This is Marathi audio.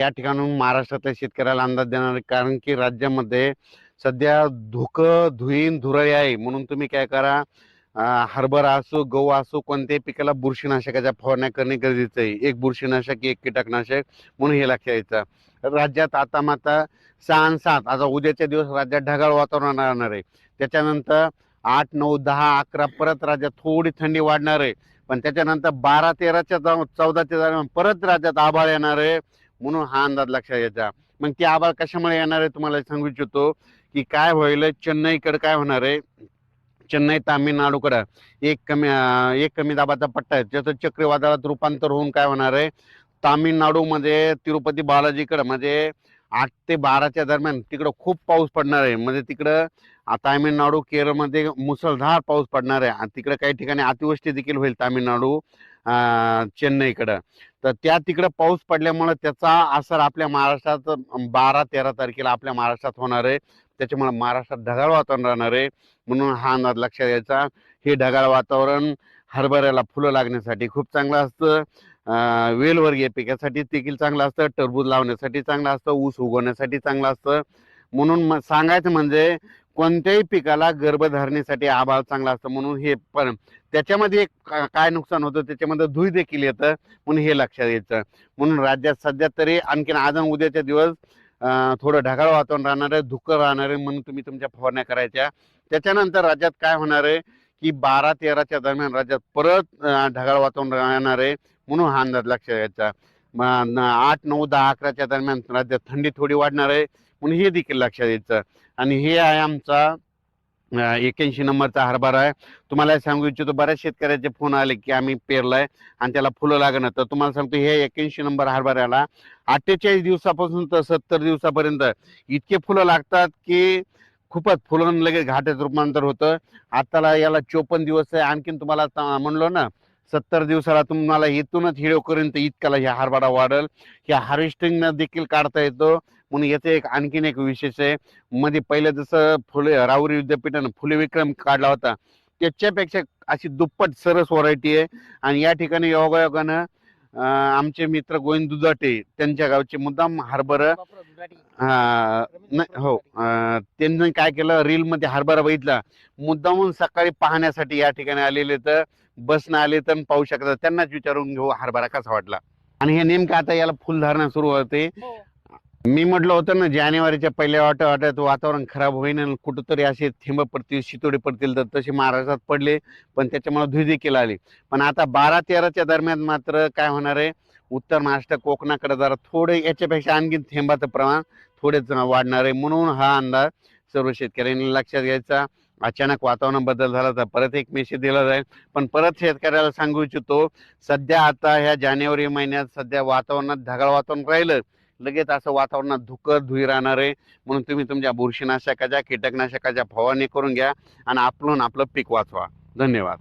या ठिकाणून महाराष्ट्रातल्या शेतकऱ्याला अंदाज देणार आहे. कारण की राज्यामध्ये सध्या धुकं धुईन धुरळी आहे. म्हणून तुम्ही काय करा हरभरा असो गहू असो कोणत्याही पिकाला बुरशीनाशकाच्या फवारण्या करणे गरजेचं आहे. एक बुरशीनाशक एक कीटकनाशक म्हणून हे लक्षात यायचं राज्यात आता माता सहा आणि सात आता उद्याच्या दिवस राज्यात ढगाळ वातावरण राहणार आहे. त्याच्यानंतर आठ नऊ दहा अकरा परत राज्यात थोडी थंडी वाढणार आहे. पण त्याच्यानंतर बारा तेराच्या जाऊन चौदाच्या दरम्यान परत राज्यात आभाळ येणार आहे. म्हणून हा अंदाज लक्षात यायचा मग ती आभाळ कशामुळे येणार आहे तुम्हाला सांगू इच्छितो की काय होईल चेन्नईकडे काय होणार आहे? चेन्नई तामिळनाडूकडं एक कमी एक कमी दाबाचा पट्टा आहे. त्याचं चक्रीवादळात रूपांतर होऊन काय होणार आहे? तामिळनाडूमध्ये तिरुपती बालाजीकडं म्हणजे आठ ते बाराच्या दरम्यान तिकडं खूप पाऊस पडणार आहे. म्हणजे तिकडं तामिळनाडू केरळमध्ये मुसळधार पाऊस पडणार आहे. आणि तिकडे काही ठिकाणी अतिवृष्टी देखील होईल तामिळनाडू. चेन्नईकडं. तर त्या तिकडं पाऊस पडल्यामुळं त्याचा असर आपल्या महाराष्ट्रात बारा तेरा तारखेला आपल्या महाराष्ट्रात होणार आहे. त्याच्यामुळे महाराष्ट्रात ढगाळ वातावरण राहणार आहे. म्हणून हा अंदाज लक्षात यायचा हे ढगाळ वातावरण हरभऱ्याला फुलं लागण्यासाठी खूप चांगलं असतं. वेलवर्गीय पिकासाठी देखील चांगलं असतं. टरबूज लावण्यासाठी चांगलं असतं. ऊस उगवण्यासाठी चांगलं असतं. म्हणून मग सांगायचं म्हणजे कोणत्याही पिकाला गर्भधारणेसाठी आभाळ चांगला असतं म्हणून हे पण. त्याच्यामध्ये एक का- काय नुकसान होतं? त्याच्यामध्ये धुई देखील येतं म्हणून हे लक्षात यायचं. म्हणून राज्यात सध्या तरी आणखीन आज आणि उद्याच्या दिवस थोडं ढगाळ वातावरण राहणार आहे धुकं राहणार आहे म्हणून तुम्ही तुमच्या फवारण्या करायच्या. त्याच्यानंतर राज्यात काय होणार आहे? की बारा तेराच्या दरम्यान राज्यात परत ढगाळ वातावरण राहणार आहे म्हणून हा अंदाज लक्षात घ्यायचा आठ नऊ दहा अकराच्या दरम्यान राज्यात थंडी थोडी वाढणार आहे. म्हणून हे देखील लक्षात द्यायचं आणि हे आहे आमचा एक्याऐंशी नंबरचा हरभरा आहे. तुम्हाला सांगू इच्छितो बऱ्याच शेतकऱ्याचे फोन आले की आम्ही पेरलाय आणि त्याला फुलं लागणार तर तुम्हाला सांगतो हे एक्याऐंशी नंबर हरभऱ्याला अठ्ठेचाळीस दिवसापासून तर सत्तर दिवसापर्यंत इतके फुलं लागतात की खूपच फुलं लगेच घाट्यात रूपांतर होतं. आताला याला चोपन्न दिवस आहे. आणखीन तुम्हाला म्हणलो ना सत्तर दिवसाला तुम्हाला इथूनच हिडो करेन तर इतक्याला ह्या हरभरा वाढल. ह्या हार्वेस्टिंग देखील काढता येतो. म्हणून याचं एक आणखीन एक विशेष आहे. मध्ये पहिलं जसं फुले राहुरी विद्यापीठानं फुले विक्रम काढला होता. त्याच्यापेक्षा अशी दुप्पट सरस व्हरायटी आहे. आणि या ठिकाणी योगायोगानं आमचे मित्र गोविंद दुधाटे त्यांच्या गावचे मुद्दाम हरभरा हा, हो त्यांनी काय केलं? रील मध्ये हरभरा बघितला. मुद्दामून सकाळी पाहण्यासाठी या ठिकाणी आलेले तर बसनं आले तर पाहू शकतात त्यांनाच विचारून घेऊ हरभरा कसा वाटला. आणि हे नेमकं आता याला फुलधारणा सुरू होते. मी म्हटलं होतं ना जानेवारीच्या पहिल्या आठवड्यात वातावरण खराब होईन कुठंतरी असे थेंब पडतील शितोडे पडतील तर तसे महाराष्ट्रात पडले पण त्याच्यामुळे धुई देखील आली. पण आता बारा तेराच्या दरम्यान मात्र काय होणार आहे? उत्तर महाराष्ट्र कोकणाकडे जरा थोडे याच्यापेक्षा आणखी थेंबाचं प्रमाण थोडेच वाढणार आहे. म्हणून हा अंदाज सर्व शेतकऱ्यांनी लक्षात घ्यायचा. अचानक वातावरण बदल झाला तर परत एक मेसेज दिला जाईल. पण परत शेतकऱ्याला सांगू इच्छितो सध्या आता ह्या जानेवारी महिन्यात सध्या वातावरणात ढगाळ वातावरण राहिलं. लगेच असं वातावरणात धुकं धुई राहणार आहे. म्हणून तुम्ही तुमच्या बुरशीनाशकाच्या कीटकनाशकाच्या फवारणी करून घ्या आणि आपलून आपलं पीक वाचवा. धन्यवाद.